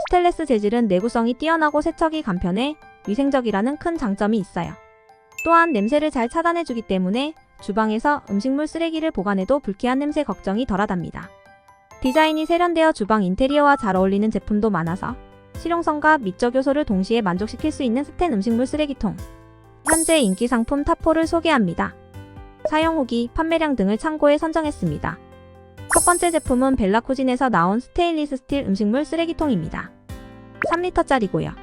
스테인레스 재질은 내구성이 뛰어나고 세척이 간편해 위생적이라는 큰 장점이 있어요. 또한 냄새를 잘 차단해주기 때문에 주방에서 음식물 쓰레기를 보관해도 불쾌한 냄새 걱정이 덜하답니다. 디자인이 세련되어 주방 인테리어와 잘 어울리는 제품도 많아서 실용성과 미적 요소를 동시에 만족시킬 수 있는 스텐 음식물 쓰레기통. 현재 인기 상품 탑4를 소개합니다. 사용 후기, 판매량 등을 참고해 선정했습니다. 첫 번째 제품은 벨라쿠진에서 나온 스테인리스 스틸 음식물 쓰레기통입니다. 3리터짜리고요.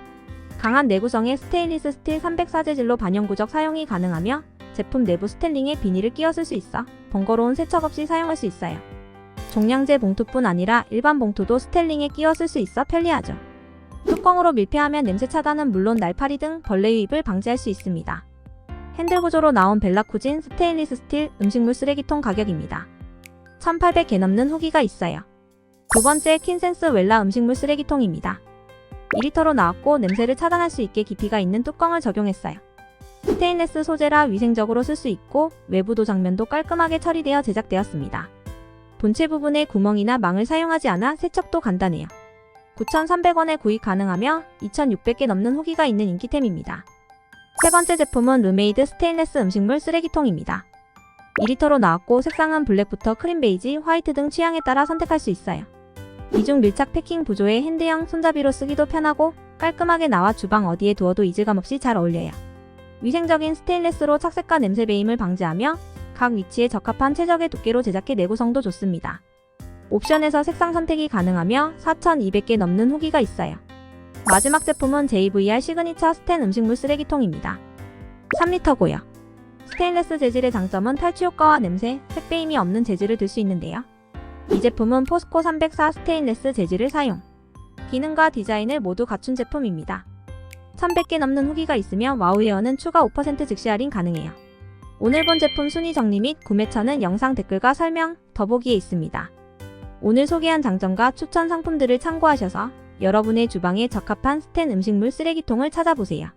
강한 내구성의 스테인리스 스틸 304 재질로 반영구적 사용이 가능하며 제품 내부 스텐링에 비닐을 끼워 쓸수 있어 번거로운 세척 없이 사용할 수 있어요. 종량제 봉투뿐 아니라 일반 봉투도 스텐링에 끼워 쓸수 있어 편리하죠. 뚜껑으로 밀폐하면 냄새 차단은 물론 날파리 등 벌레 유입을 방지할 수 있습니다. 핸들 구조로 나온 벨라쿠진 스테인리스 스틸 음식물 쓰레기통 가격입니다. 1800개 넘는 후기가 있어요. 두 번째 킨센스 웰라 음식물 쓰레기통입니다. 2리터로 나왔고 냄새를 차단할 수 있게 깊이가 있는 뚜껑을 적용했어요. 스테인레스 소재라 위생적으로 쓸 수 있고 외부 도장면도 깔끔하게 처리되어 제작되었습니다. 본체 부분에 구멍이나 망을 사용하지 않아 세척도 간단해요. 9,300원에 구입 가능하며 2,600개 넘는 후기가 있는 인기템입니다. 세 번째 제품은 르메이드 스테인레스 음식물 쓰레기통입니다. 2리터로 나왔고 색상은 블랙부터 크림 베이지, 화이트 등 취향에 따라 선택할 수 있어요. 이중 밀착 패킹 구조의 핸드형 손잡이로 쓰기도 편하고 깔끔하게 나와 주방 어디에 두어도 이질감 없이 잘 어울려요. 위생적인 스테인레스로 착색과 냄새 배임을 방지하며 각 위치에 적합한 최적의 두께로 제작해 내구성도 좋습니다. 옵션에서 색상 선택이 가능하며 4,200개 넘는 후기가 있어요. 마지막 제품은 JVR 시그니처 스텐 음식물 쓰레기통입니다. 3리터고요. 스테인레스 재질의 장점은 탈취 효과와 냄새, 색배임이 없는 재질을 들 수 있는데요. 이 제품은 포스코 304 스테인레스 재질을 사용. 기능과 디자인을 모두 갖춘 제품입니다. 1100개 넘는 후기가 있으며 와우웨어는 추가 5% 즉시 할인 가능해요. 오늘 본 제품 순위 정리 및 구매처는 영상 댓글과 설명, 더보기에 있습니다. 오늘 소개한 장점과 추천 상품들을 참고하셔서 여러분의 주방에 적합한 스텐 음식물 쓰레기통을 찾아보세요.